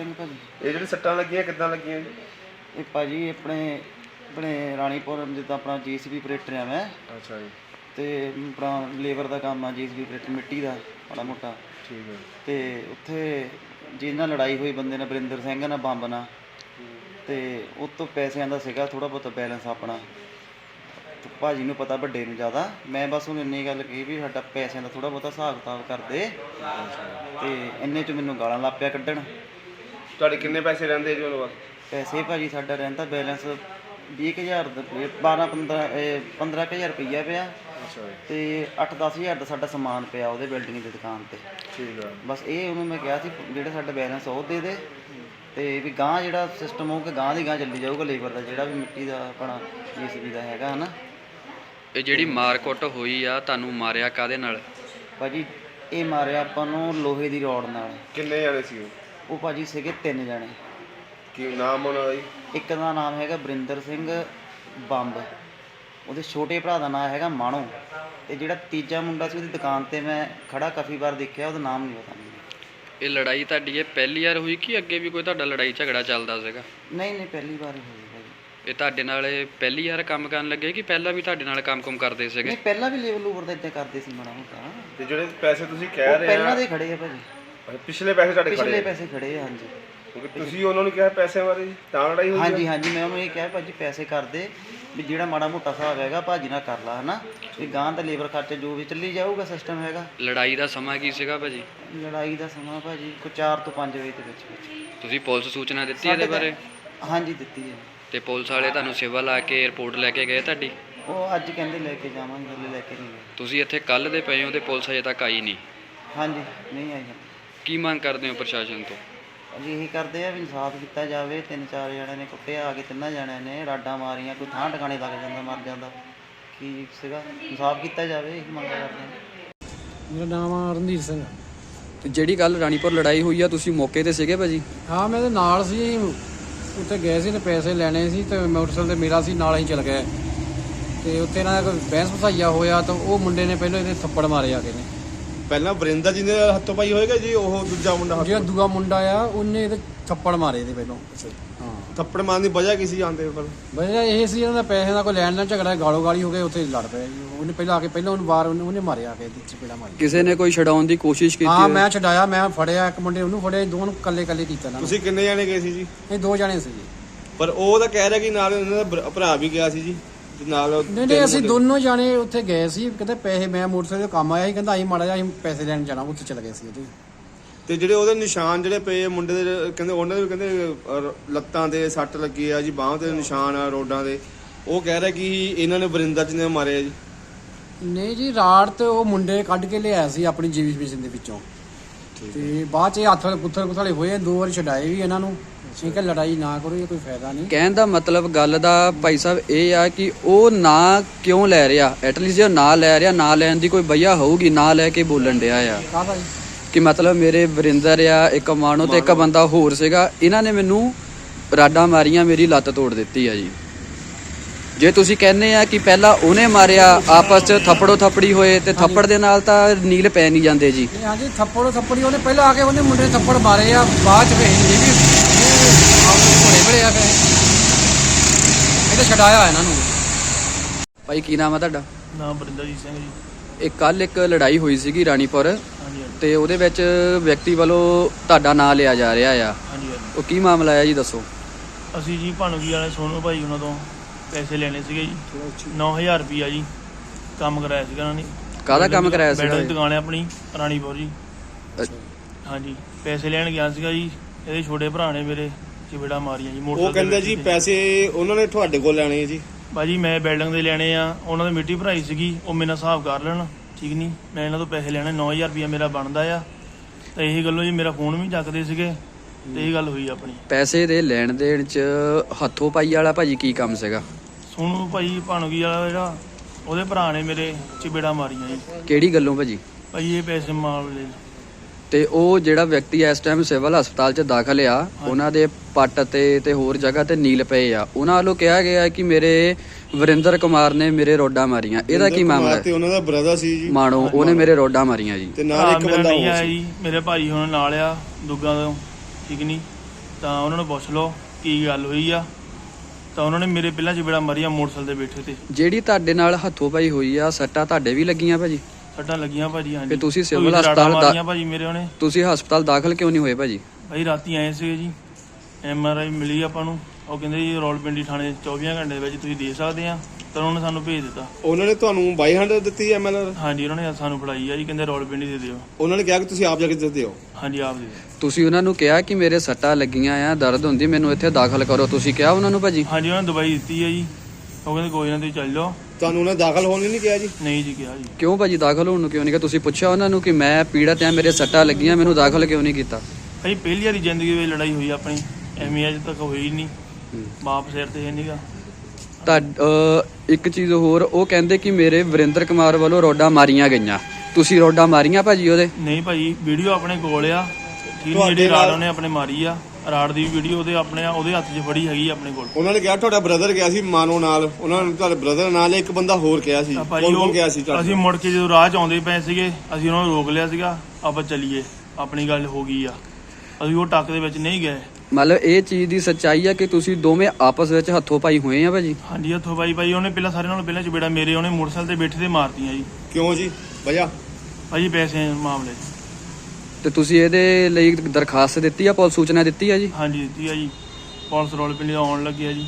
ਸਿੰਘ ਭਾਜੀ। ਇਹ ਜਿਹੜੀ ਸੱਟਾਂ ਲੱਗੀਆਂ ਕਿੱਦਾਂ ਲੱਗੀਆਂ ਜੀ? ਇਹ ਭਾਜੀ ਆਪਣੇ ਆਪਣੇ ਰਾਣੀਪੁਰ ਜਿੱਦਾਂ ਆਪਣਾ ਜੀਸੀਬੀ ਆਪਰੇਟਰ ਆ ਮੈਂ। ਅੱਛਾ ਜੀ। ਤੇ ਆਪਣਾ ਲੇਬਰ ਦਾ ਕੰਮ ਆ ਜੀਸੀਬੀ ਆਪਰੇਟਰ ਮਿੱਟੀ ਦਾ ਬੜਾ ਮੋਟਾ। ਠੀਕ ਹੈ ਤੇ ਉੱਥੇ ਜਿਹਦੇ ਨਾਲ ਲੜਾਈ ਹੋਈ ਬੰਦੇ ਨਾਲ ਬਰਿੰਦਰ ਸਿੰਘ ਨਾਲ ਬੰਬ ਨਾਲ। ਤੇ ਉਹ ਤੋਂ ਪੈਸਿਆਂ ਦਾ ਸੀਗਾ ਥੋੜਾ ਬਹੁਤ ਬੈਲੈਂਸ ਆਪਣਾ। ਤੇ ਭਾਜੀ ਨੂੰ ਪਤਾ ਵੱਡੇ ਨੂੰ ਜ਼ਿਆਦਾ। ਮੈਂ ਬਸ ਉਹਨੂੰ ਇੰਨੀ ਗੱਲ ਕਹੀ ਵੀ ਸਾਡਾ ਪੈਸਿਆਂ ਦਾ ਥੋੜਾ ਬਹੁਤਾ ਹਿਸਾਬ ਕਿਤਾਬ ਕਰ ਦੇ। ਤੇ ਇੰਨੇ ਚ ਮੈਨੂੰ ਗਾਲਾਂ ਲੱਗ ਪਿਆ ਕੱਢਣ। ਤੁਹਾਡੇ ਕਿੰਨੇ ਪੈਸੇ ਰਹਿੰਦੇ ਜੀ ਉਹਨਾਂ ਪੈਸੇ ਭਾਜੀ ਸਾਡਾ ਰਹਿੰਦਾ ਬੈਲੈਂਸ 20000 ਦਾ 12 15 15000 ਰੁਪਈਆ ਪਿਆ। ਅੱਛਾ ਤੇ 8-10000 ਦਾ ਸਾਡਾ ਸਮਾਨ ਪਿਆ ਉਹਦੇ ਬਿਲਡਿੰਗ ਦੀ ਦੁਕਾਨ ਤੇ। ਠੀਕ ਹੈ ਬਸ ਇਹ ਉਹਨੂੰ ਮੈਂ ਕਿਹਾ ਸੀ ਜਿਹੜਾ ਸਾਡਾ ਬੈਲੈਂਸ ਉਹ ਦੇ ਦੇ। ਤੇ ਵੀ ਗਾਂ ਜਿਹੜਾ ਸਿਸਟਮ ਹੋਊਗਾ ਗਾਂ ਦੀ ਗਾਂ ਚੱਲੀ ਜਾਊਗਾ ਲੇਬਰ ਦਾ ਜਿਹੜਾ ਵੀ ਮਿੱਟੀ ਦਾ ਆਪਣਾ ਜੀਸੀਬੀ ਦਾ ਹੈਗਾ ਹਨਾ। ਇਹ ਜਿਹੜੀ ਮਾਰਕੁੱਟ ਹੋਈ ਆ ਤੁਹਾਨੂੰ ਮਾਰਿਆ ਕਾਦੇ ਨਾਲ? ਭਾਜੀ ਇਹ ਮਾਰਿਆ ਆਪਾਂ ਨੂੰ ਲੋਹੇ ਦੀ ਰੋਡ ਨਾਲ। ਕਿੰਨੇ ਜਾਣੇ ਸੀ ਉਹ? ਉਹ ਭਾਜੀ ਸੀਗੇ ਤਿੰਨ ਜਣੇ। ਕੀ ਨਾਮ ਉਹਨਾਂ ਦਾ ਜੀ? ਇੱਕ ਦਾ ਨਾਮ ਹੈਗਾ ਬਰਿੰਦਰ ਸਿੰਘ ਬੰਬ। ਉਹਦੇ ਛੋਟੇ ਭਰਾ ਦਾ ਨਾਮ ਹੈਗਾ ਮਾਣੋ। ਤੇ ਜਿਹੜਾ ਤੀਜਾ ਮੁੰਡਾ ਸੀ ਉਹਦੀ ਦੁਕਾਨ ਤੇ ਮੈਂ ਖੜਾ ਕਾਫੀ ਵਾਰ ਦੇਖਿਆ ਉਹਦਾ ਨਾਮ ਨਹੀਂ ਪਤਾ ਮੈਨੂੰ। ਇਹ ਲੜਾਈ ਤੁਹਾਡੀ ਇਹ ਪਹਿਲੀ ਵਾਰ ਹੋਈ ਕਿ ਅੱਗੇ ਵੀ ਕੋਈ ਤੁਹਾਡਾ ਲੜਾਈ ਝਗੜਾ ਚੱਲਦਾ ਸੀਗਾ? ਨਹੀਂ ਨਹੀਂ ਪਹਿਲੀ ਵਾਰ ਹੀ ਹੋਈ ਭਾਜੀ। ਇਹ ਤੁਹਾਡੇ ਨਾਲ ਇਹ ਪਹਿਲੀ ਵਾਰ ਕੰਮ ਕਰਨ ਲੱਗੇ ਕਿ ਪਹਿਲਾਂ ਵੀ ਤੁਹਾਡੇ ਨਾਲ ਕੰਮ-ਕੁਮ ਕਰਦੇ ਸੀਗੇ? ਨਹੀਂ ਪਹਿਲਾਂ ਵੀ ਲੇਵਲ ਓਵਰ ਦਾ ਇਦਾਂ ਕਰਦੇ ਸੀ ਮਾੜਾ ਮੋਟਾ। ਤੇ ਜਿਹੜੇ ਪੈਸੇ ਤੁਸੀਂ ਕਹਿ ਉਹ ਰਹੇ ਪਹਿਲਾਂ ਆ ਦੇ ਖੜੇ ਆ ਭਾਜੀ। ਅੱਛਾ, ਪਿਛਲੇ ਪੈਸੇ ਤੁਹਾਡੇ ਖੜੇ ਪਿਛਲੇ ਆ। ਪੈਸੇ ਖੜੇ ਆ ਹਾਂਜੀ। ਕਿਉਂਕਿ ਤੁਸੀਂ ਉਹਨਾਂ ਨੂੰ ਕਿਹਾ ਪੈਸੇ ਬਾਰੇ ਜੀ ਤਾਂ ਲੜਾਈ ਹੋਈ? ਹਾਂਜੀ ਹਾਂਜੀ ਮੈਂ ਉਹਨੂੰ ਇਹ ਕਿਹਾ ਭਾਜੀ ਪੈਸੇ ਕਰ ਦੇ ਵੀ ਜਿਹੜਾ ਮਾੜਾ ਮੋਟਾ ਹਿਸਾਬ ਹੈਗਾ ਭਾਜੀ ਨਾਲ ਕਰ ਲਾ ਹਨਾ? ਵੀ ਗਾਂ ਦਾ ਲੇਬਰ ਖਰਚਾ ਜੋ ਵੀ ਚੱਲੀ ਜਾਊਗਾ ਸਿਸਟਮ ਹੈਗਾ। ਲੜਾਈ ਦਾ ਸਮਾਂ ਕੀ ਸੀਗਾ ਭਾਜੀ? ਲੜਾਈ ਦਾ ਸਮਾਂ ਭਾਜੀ ਕੋ 4 ਤੋਂ 5 ਵਜੇ ਦੇ ਵਿੱਚ ਵਿੱਚ। ਤੁਸੀਂ ਪੁਲਿਸ ਸੂਚਨਾ ਦਿੱਤੀ ਇਹਦੇ ਬਾਰੇ? ਹਾਂਜੀ ਦਿੱਤੀ ਹੈ। ਤੇ ਪੁਲਿਸ ਵਾਲੇ ਤੁਹਾਨੂੰ ਸਿਵਲ ਆ ਕੇ ਰਿਪੋਰਟ ਲੈ ਕੇ ਗਏ ਤੁਹਾਡੀ? ਉਹ ਅੱਜ ਕਹਿੰਦੇ ਲੈ ਕੇ ਜਾਵਾਂਗੇ ਹਲੇ ਲੈ ਕੇ ਨਹੀਂ ਗਏ। ਤੁਸੀਂ ਇੱਥੇ ਕੱਲ ਦੇ ਪਏ ਹੋ ਤੇ ਪੁਲਿਸ ਅਜੇ ਤੱਕ ਆਈ ਨਹੀਂ। ਹਾਂਜੀ ਨਹੀਂ ਆਈ ਹਲੇ। ਕੀ ਮੰਗ ਕਰਦੇ ਹੋ ਪ੍ਰਸ਼ਾਸਨ ਤੋਂ? ਅਸੀਂ ਇਹੀ ਕਰਦੇ ਆ ਵੀ ਇਨਸਾਫ ਕੀਤਾ ਜਾਵੇ ਤਿੰਨ ਚਾਰ ਜਣਿਆਂ ਨੇ ਕੁੱਟਿਆ ਆ ਕੇ ਤਿੰਨਾਂ ਜਣਿਆਂ ਨੇ ਰਾਡਾਂ ਮਾਰੀਆਂ ਕੋਈ ਥਾਂ ਟਿਕਾਣੇ ਲੱਗ ਜਾਂਦਾ ਮਰ ਜਾਂਦਾ। ਕੀ ਸੀਗਾ? ਇਨਸਾਫ ਕੀਤਾ ਜਾਵੇ ਇਹ ਮੰਗ ਕਰਦੇ ਆ ਮੇਰਾ ਨਾਮ ਆ ਰਣਧੀਰ ਸਿੰਘ। ਤੇ ਜਿਹੜੀ ਕੱਲ ਰਾਣੀਪੁਰ ਲੜਾਈ ਹੋਈ ਆ ਤੁਸੀਂ ਮੌਕੇ ਤੇ ਸੀਗੇ ਭਾਜੀ? ਹਾਂ ਮੈਂ ਇਹਦੇ ਨਾਲ ਸੀ ਉੱਥੇ ਗਏ ਸੀ ਤੇ ਪੈਸੇ ਲੈਣੇ ਸੀ ਤੇ ਮੋਟਰਸਾਈਕਲ ਤੇ ਮੇਰਾ ਸੀ ਨਾਲ ਹੀ ਚਲ ਗਏ ਤੇ ਉੱਥੇ ਇਹਨਾਂ ਦਾ ਕੋਈ ਬਹਿਸ ਭਸਾਈਆ ਹੋਇਆ ਤਾਂ ਉਹ ਮੁੰਡੇ ਨੇ ਪਹਿਲਾਂ ਇਹਦੇ ਥੱਪੜ ਮਾਰੇ ਆ ਕੇ ਨੇ। ਪਹਿਲਾਂ ਵਰਿੰਦਰ ਜੀ ਨੇ ਹੱਥੋਂ ਪਾਈ ਹੋਏਗਾ ਜੀ ਉਹ ਦੂਜਾ ਮੁੰਡਾ ਜਿਹੜਾ ਦੂਆ ਮੁੰਡਾ ਆ ਉਹਨੇ ਇਹਦੇ ਥੱਪੜ ਮਾਰੇ ਇਹਦੇ ਪਹਿਲਾਂ। ਹਾਂ। ਥੱਪੜ ਮਾਰਨ ਦੀ ਵਜ੍ਹਾ ਕੀ ਸੀ ਆਂਦੇ ਪਰ ਵਜ੍ਹਾ ਇਹ ਸੀ ਇਹਨਾਂ ਦਾ ਪੈਸੇ ਦਾ ਕੋਈ ਲੈਣ ਦੇਣ ਝਗੜਾ ਗਾਲੋ ਗਾਲੀ ਹੋ ਗਏ ਉੱਥੇ ਲੜ ਪਏ ਉਹਨੇ ਪਹਿਲਾਂ ਆ ਕੇ ਪਹਿਲਾਂ ਉਹਨੂੰ ਬਾਹਰ ਉਹਨੇ ਉਹਨੇ ਮਾਰਿਆ ਆ ਕੇ ਇਹਦੀ ਚਪੇੜਾ ਮਾਰੀ। ਕਿਸੇ ਨੇ ਕੋਈ ਛਡਾਉਣ ਦੀ ਕੋਸ਼ਿਸ਼ ਕੀਤੀ ਹਾਂ ਮੈਂ ਛਡਾਇਆ ਮੈਂ ਫੜਿਆ ਇੱਕ ਮੁੰਡੇ ਉਹਨੂੰ ਫੜਿਆ ਦੋਵਾਂ ਨੂੰ ਕੱਲੇ ਕੱਲੇ ਕੀਤਾ ਨਾ। ਤੁਸੀਂ ਕਿੰਨੇ ਜਾਣੇ ਗਏ ਸੀ ਜੀ? ਇਹ ਦੋ ਜਣੇ ਸੀ ਜੀ। ਪਰ ਉਹ ਤਾਂ ਕਹਿ ਰਿਹਾ ਕਿ ਨਾਲ ਉਹਨਾਂ ਦਾ ਭਰਾ- ਭਰਾ ਵੀ ਗਿਆ ਸੀ ਜੀ। ਨਾਲ ਨਹੀਂ ਨਹੀਂ ਅਸੀਂ ਦੋਨੋਂ ਜਾਣੇ ਉੱਥੇ ਗਏ ਸੀ ਕਹਿੰਦੇ ਪੈਸੇ ਮੈਂ ਮੋਟਰਸਾਈਕਲ ਤੇ ਕੰਮ ਆਇਆ ਸੀ ਕਹਿੰਦਾ ਅਸੀਂ ਮਾੜਾ ਜਿਹਾ ਅਸੀਂ ਪੈਸੇ ਲੈਣ ਜਾਣਾ ਉੱਥੇ ਚਲੇ ਗਏ ਸੀ ਉਹਦੇ ਤੇ ਜਿਹੜੇ ਉਹਦੇ ਨਿਸ਼ਾਨ ਜਿਹੜੇ ਪਏ ਆ ਮੁੰਡੇ ਦੇ ਕਹਿੰਦੇ ਉਹਨਾਂ ਦੇ ਵੀ ਕਹਿੰਦੇ ਅਹ, ਲੱਤਾਂ ਤੇ ਸੱਟ ਲੱਗੀ ਆ ਜੀ ਬਾਹਾਂ ਤੇ ਨਿਸ਼ਾਨ ਆ ਰੋਡਾਂ ਦੇ। ਉਹ ਕਹਿ ਰਿਹਾ ਕਿ ਇਹਨਾਂ ਨੇ ਵਰਿੰਦਰ ਜੀ ਨੇ ਮਾਰਿਆ ਜੀ। ਨਹੀਂ ਜੀ ਰਾੜ ਤੇ ਉਹ ਮੁੰਡੇ ਕੱਢ ਕੇ ਲਿਆਇਆ ਸੀ ਆਪਣੀ ਜੀਵੀ ਮਿਸ਼ਨ ਦੇ ਵਿੱਚੋਂ। ਤੇ ਬਾਅਦ ਚ ਇਹ ਹੱਥ ਗੁੱਥਲ ਗੁੱਥਲੇ ਹੋਏ ਦੋ ਵਾਰੀ ਛਡਾਏ ਵੀ ਇਹਨਾਂ ਨੂੰ। ਠੀਕ ਹੈ ਲੜਾਈ ਨਾ ਕਰੋ ਇਹ ਕੋਈ ਫਾਇਦਾ ਨਹੀਂ। ਕਹਿਣ ਦਾ ਮਤਲਬ ਗੱਲ ਦਾ ਭਾਈ ਸਾਹਿਬ ਇਹ ਆ ਕਿ ਉਹ ਨਾ ਕਿਉਂ ਲੈ ਰਿਹਾ? ਐਟਲੀਸਟ ਜੇ ਉਹ ਨਾ ਲੈ ਰਿਹਾ ਨਾ ਲੈਣ ਦੀ ਕੋਈ ਵਜ੍ਹਾ ਹੋਊਗੀ ਨਾ ਲੈ ਕੇ ਬੋਲਣ ਡਿਆ ਆ। ਕਾਹਦਾ ਜੀ ਕਿ ਮਤਲਬ ਮੇਰੇ ਵਰਿੰਦਰ ਆ ਇੱਕ ਮਾਣੋ ਤੇ ਇੱਕ ਬੰਦਾ ਹੋਰ ਸੀਗਾ ਇਹਨਾਂ ਨੇ ਮੈਨੂੰ ਰਾਡਾਂ ਮਾਰੀਆਂ ਮੇਰੀ ਲੱਤ ਤੋੜ ਦਿੱਤੀ ਆ ਜੀ। ਜੇ ਤੁਸੀਂ ਕਹਿੰਦੇ ਆ ਕਿ ਪਹਿਲਾਂ ਉਹਨੇ ਮਾਰਿਆ ਆਪਸ ਚ ਥੱਪੜੋ ਥੱਪੜੀ ਹੋਏ ਤੇ ਥੱਪੜ ਦੇ ਨਾਲ ਤਾਂ ਨੀਲ ਪੈ ਨਹੀਂ ਜਾਂਦੇ ਜੀ। ਹਾਂਜੀ ਥੱਪੜ ਥੱਪੜੀ ਉਹਨੇ ਪਹਿਲਾਂ ਆ ਕੇ ਉਹਨੇ ਮੁੰਡੇ ਨੇ ਥੱਪੜ ਮਾਰੇ ਆ ਬਾਅਦ ਚ ਵੇ ਇਹ ਵੀ ਬੜੇ ਬੜੇ ਆ ਗਏ ਇਹ ਤਾਂ ਛਡਾਇਆ ਇਹਨਾਂ ਨੂੰ। ਭਾਈ ਕੀ ਨਾਮ ਆ ਤੁਹਾਡਾ? ਨਾਮ ਬਰਿੰਦਰਜੀਤ ਸਿੰਘ ਜੀ। ਇਹ ਕੱਲ ਇੱਕ ਲੜਾਈ ਹੋਈ ਸੀਗੀ ਰਾਣੀਪੁਰ ਹਾਂਜੀ ਹਾਂਜੀ। ਤੇ ਉਹਦੇ ਵਿੱਚ ਵਿਅਕਤੀ ਵੱਲੋਂ ਤੁਹਾਡਾ ਨਾਂ ਲਿਆ ਜਾ ਰਿਹਾ ਆ। ਹਾਂਜੀ ਹਾਂਜੀ। ਉਹ ਕੀ ਮਾਮਲਾ ਆ ਜੀ ਦੱਸੋ। ਅਸੀਂ ਜੀ ਭਾਨੂਗੀ ਵਾਲੇ ਸੋਨੂ ਭਾਈ ਉਹਨਾਂ ਤੋਂ। ਪੈਸੇ ਲੈਣੇ ਸੀਗੇ ਜੀ। 9000 ਰੁਪਈਆ ਜੀ ਕੰਮ ਕਰਾਇਆ ਸੀਗਾ ਉਹਨਾਂ ਨੇ। ਕਾਹਦਾ ਕੰਮ ਕਰਾਇਆ ਸੀਗਾ ਦੁਕਾਨ ਹੈ ਆਪਣੀ ਰਾਣੀਪੁਰ ਜੀ। ਹਾਂਜੀ ਪੈਸੇ ਲੈਣ ਗਿਆ ਸੀਗਾ ਜੀ। ਇਹਦੇ ਛੋਟੇ ਭਰਾ ਨੇ ਮੇਰੇ ਚਿਬੜਾ ਮਾਰੀਆਂ ਜੀ ਉਹ ਕਹਿੰਦੇ ਜੀ ਪੈਸੇ ਉਹਨਾਂ ਨੇ ਤੁਹਾਡੇ ਕੋਲ ਲੈਣੇ ਜੀ। ਭਾਜੀ ਮੈਂ ਬਿਲਡਿੰਗ ਦੇ ਲੈਣੇ ਆ ਉਹਨਾਂ ਦੀ ਮਿੱਟੀ ਭਰਾਈ ਸੀਗੀ ਉਹ ਮੇਰੇ ਨਾਲ ਹਿਸਾਬ ਕਰ ਲੈਣ ਠੀਕ ਨਹੀਂ? ਮੈਂ ਇਹਨਾਂ ਤੋਂ ਪੈਸੇ ਲੈਣੇ 9000 ਰੁਪਈਆ ਮੇਰਾ ਬਣਦਾ ਆ। ਤੇ ਇਹੀ ਗੱਲੋਂ ਜੀ ਮੇਰਾ ਫੋਨ ਵੀ ਚੱਕਦੇ ਸੀਗੇ ਤੇ ਇਹ ਗੱਲ ਹੋਈ ਆਪਣੀ। ਪੈਸੇ ਦੇ ਲੈਣ ਦੇਣ ਚ ਹੱਥੋਂ ਪਾਈ ਵਾਲਾ ਭਾਜੀ ਕੀ ਕੰਮ ਸੀਗਾ? ਸੋਨੂੰ ਭਾਈ ਭਾਣੂਗੀ ਵਾਲਾ ਜਿਹੜਾ ਉਹਦੇ ਭਰਾ ਨੇ ਮੇਰੇ ਚਿਬੜਾ ਮਾਰੀਆਂ ਜੀ। ਕਿਹੜੀ ਗੱਲੋਂ ਭਾਜੀ? ਭਾਈ ਇਹ ਪੈਸੇ ਮਾਮਲੇ ਤੇ ਉਹ ਜਿਹੜਾ ਵਿਅਕਤੀ ਇਸ ਟਾਈਮ ਸਿਵਲ ਹਸਪਤਾਲ 'ਚ ਦਾਖਲ ਆ ਉਹਨਾਂ ਦੇ ਪੱਟ ਤੇ ਤੇ ਹੋਰ ਜਗ੍ਹਾ ਤੇ ਨੀਲ ਪਏ ਆ। ਉਹਨਾਂ ਵੱਲੋਂ ਕਿਹਾ ਗਿਆ ਕਿ ਮੇਰੇ ਵਰਿੰਦਰ ਕੁਮਾਰ ਨੇ ਮੇਰੇ ਰੋਡਾਂ ਮਾਰੀਆਂ। ਇਹਦਾ ਕੀ ਮਾਮਲਾ ਤੇ ਹੈ? ਉਹਨਾਂ ਦਾ ਬ੍ਰਦਰ ਸੀ ਜੀ। ਮਾਣੋ ਉਹਨੇ ਮੇਰੇ ਰੋਡਾਂ ਮਾਰੀਆਂ ਜੀ। ਤੇ ਨਾਲ ਇੱਕ ਮੇਰਾ ਬੰਦਾ ਹੋਰ ਸੀ। ਜੀ। ਮੇਰੇ ਭਾਈ ਹੁਣ ਨਾਲ ਆ ਦੁੱਗਾ ਤੋਂ ਠੀਕ ਨਹੀਂ ਤਾਂ ਉਹਨਾਂ ਨੂੰ ਪੁੱਛ ਲਓ ਕੀ ਗੱਲ ਹੋਈ ਆ? ਤਾਂ ਉਹਨਾਂ ਨੇ ਮੇਰੇ ਪਹਿਲਾਂ ਚਪੇੜਾ ਮਾਰੀਆਂ ਮੋਟਰਸਾਈਕਲ ਤੇ ਬੈਠੇ ਤੇ। ਜਿਹੜੀ ਤੁਹਾਡੇ ਨਾਲ ਹੱਥੋਂ ਪਾਈ ਹੋਈ ਆ ਸੱਟਾਂ ਤੁਹਾਡੇ ਵੀ ਲੱਗੀਆਂ ਭਾਜੀ? ਸੱਟਾਂ ਲੱਗੀਆਂ ਭਾਜੀ ਹਾਂਜੀ। ਫਿਰ ਤੁਸੀਂ ਸਿਵਲ ਹਸਪਤਾਲ ਦਾ- ਭਾਜੀ ਮੇਰੇ ਉਹਨੇ। ਤੁਸੀਂ ਹਸਪਤਾਲ ਦਾਖਲ ਕਿਉਂ ਨਹੀਂ ਹੋਏ ਭਾਜੀ? ਭਾਈ ਰਾਤੀ ਆਏ ਸੀਗੇ ਜੀ। ਐਮ ਆਰ ਆਈ ਮਿਲੀ ਆਪਾਂ ਨੂੰ। ਉਹ ਕਹਿੰਦੇ ਜੀ ਰੌਲਪਿੰਡੀ ਥਾਣੇ 24 ਘੰਟੇ ਦੇ ਵਿੱਚ ਤੁਸੀਂ ਦੇ ਸਕਦੇ ਆ। ਤਾਂ ਉਹਨਾਂ ਨੇ ਸਾਨੂੰ ਭੇਜ ਦਿੱਤਾ। ਉਹਨਾਂ ਨੇ ਤੁਹਾਨੂੰ ਬਾਈ ਹੰਡ ਦਿੱਤੀ ਐਮਐਲਆਰ ਹਾਂਜੀ ਉਹਨਾਂ ਨੇ ਸਾਨੂੰ ਫੜਾਈ ਆ ਜੀ ਕਹਿੰਦੇ ਰੌਲਪਿੰਡੀ ਦੇ ਦਿਓ। ਉਹਨਾਂ ਨੇ ਕਿਹਾ ਕਿ ਤੁਸੀਂ ਆਪ ਜਾ ਕੇ ਦੇ ਦਿਓ। ਹਾਂਜੀ ਆਪ ਦੇ ਦਿਓ। ਤੁਸੀਂ ਉਹਨਾਂ ਨੂੰ ਕਿਹਾ ਕਿ ਮੇਰੇ ਸੱਟਾਂ ਲੱਗੀਆਂ ਆ ਦਰਦ ਹੁੰਦੀ ਮੈਨੂੰ ਇੱਥੇ ਦਾਖਲ ਕਰੋ। ਤੁਸੀਂ ਕਿਹਾ ਉਹਨਾਂ ਨੂੰ ਭਾਜੀ? ਹਾਂਜੀ ਉਹਨਾਂ ਨੇ ਦਵਾਈ ਦਿੱਤੀ ਆ ਜੀ। ਉਹ ਕਹਿੰਦੇ ਕੋਈ ਨਾ ਤੁਸੀਂ ਚੱਲ ਜਾਓ। ਤੁਹਾਨੂੰ ਉਹਨਾਂ ਦਾਖਲ ਹੋਣ ਲਈ ਨਹੀਂ ਕਿਹਾ ਜੀ? ਨਹੀਂ ਜੀ ਕਿਹਾ ਜੀ। ਕਿਉਂ ਭਾਜੀ ਦਾਖਲ ਹੋਣ ਨੂੰ ਕਿਉਂ ਨਹੀਂ ਕਿਹਾ? ਤੁਸੀਂ ਪੁੱਛਿਆ ਉਹਨਾਂ ਨੂੰ ਕਿ ਮੈਂ ਪੀੜਤ ਆ ਮੇਰੇ ਸੱਟਾਂ ਲੱਗੀਆਂ ਮੈਨੂੰ ਦਾਖਲ ਕਿਉਂ ਨਹੀਂ ਕੀਤਾ? ਭਾਈ ਪਹਿਲੀ ਵਾਰੀ ਜ਼ਿੰਦਗੀ ਵਿੱਚ ਲੜਾਈ ਹੋਈ ਆਪਣੀ। ਐਵੇਂ ਅਜੇ ਤੱਕ ਹੋਈ ਨਹੀਂ। ਬਾਪ ਸਿਰ ਤੇ ਹੈ ਨਹੀਂਗਾ ਤਾਂ ਅਹ, ਇੱਕ ਚੀਜ਼ ਹੋਰ ਉਹ ਕਹਿੰਦੇ ਕਿ ਮੇਰੇ ਵਰਿੰਦਰ ਕੁਮਾਰ ਵੱਲੋਂ ਰੋਡਾਂ ਮਾਰੀਆਂ ਗਈਆਂ। ਤੁਸੀਂ ਰੋਡਾਂ ਮਾਰੀਆਂ ਭਾਜੀ ਉਹਦੇ? ਨਹੀਂ ਭਾਈ ਵੀਡੀਓ ਆਪਣੇ ਕੋਲ ਆ। ਠੀਕ ਜਿਹੜੀ ਰਾੜ ਨਾਲ- ਉਹਨੇ ਆਪਣੇ ਮਾਰੀ ਆ। ਰਾੜ ਦੀ ਵੀਡੀਓ ਉਹਦੇ ਆਪਣੇ ਉਹਦੇ ਹੱਥ 'ਚ ਫੜੀ ਹੈਗੀ ਆ ਆਪਣੇ ਕੋਲ। ਉਹਨਾਂ ਨੇ ਕਿਹਾ ਤੁਹਾਡਾ ਬ੍ਰਦਰ ਗਿਆ ਸੀ ਮਾਨੋ ਨਾਲ। ਉਹਨਾਂ ਨੇ ਤੁਹਾਡੇ ਬ੍ਰਦਰ ਨਾਲ ਇੱਕ ਬੰਦਾ ਹੋਰ ਗਿਆ ਸੀ। ਤਾਂ ਕੌਣ ਭਾਈ ਕੌਣ ਉਹ ਗਿਆ ਸੀ ਤੁਹਾਡੇ ਅਸੀਂ ਮੁੜ ਕੇ ਜਦੋਂ ਰਾਹ 'ਚ ਆਉਂਦੇ ਪਏ ਸੀਗੇ ਅਸੀਂ ਉਹਨਾਂ ਨੂੰ ਰੋਕ ਲਿਆ ਸੀਗਾ। ਆਪਾਂ ਚੱਲੀਏ। ਆਪਣੀ ਗੱਲ ਹੋ ਗਈ ਆ। ਅਸੀਂ ਉਹ ਟੱਕ ਦੇ ਵਿੱਚ ਨਹੀਂ ਗਏ। ਮਤਲਬ ਇਹ ਚੀਜ਼ ਦੀ ਸੱਚਾਈ ਆ ਕਿ ਤੁਸੀਂ ਦੋਵੇਂ ਆਪਸ ਵਿੱਚ ਹੱਥੋਂ ਪਾਈ ਹੋਏ ਆ ਭਾਜੀ? ਹਾਂਜੀ ਹੱਥੋਂ ਬਾਈ ਬਾਈ ਉਹਨੇ ਪਹਿਲਾਂ ਸਾਰਿਆਂ ਨਾਲੋਂ ਪਹਿਲਾਂ ਚਪੇੜਾ ਮੇਰੇ ਉਹਨੇ ਮੋਟਰਸਾਈਕਲ ਤੇ ਬੈਠੇ ਤੇ ਮਾਰਤੀਆਂ ਜੀ। ਕਿਉਂ ਜੀ? ਵਜ੍ਹਾ? ਭਾਜੀ ਪੈਸੇ ਮਾਮਲੇ 'ਚ। ਤੇ ਤੁਸੀਂ ਇਹਦੇ ਲਈ ਦਰਖਾਸਤ ਦਿੱਤੀ ਆ ਪੁਲਿਸ ਸੂਚਨਾ ਦਿੱਤੀ ਆ ਜੀ? ਹਾਂਜੀ ਦਿੱਤੀ ਆ ਜੀ। ਪੁਲਿਸ ਰੋਲ ਪਿੰਡ ਆਉਣ ਲੱਗੇ ਆ ਜੀ।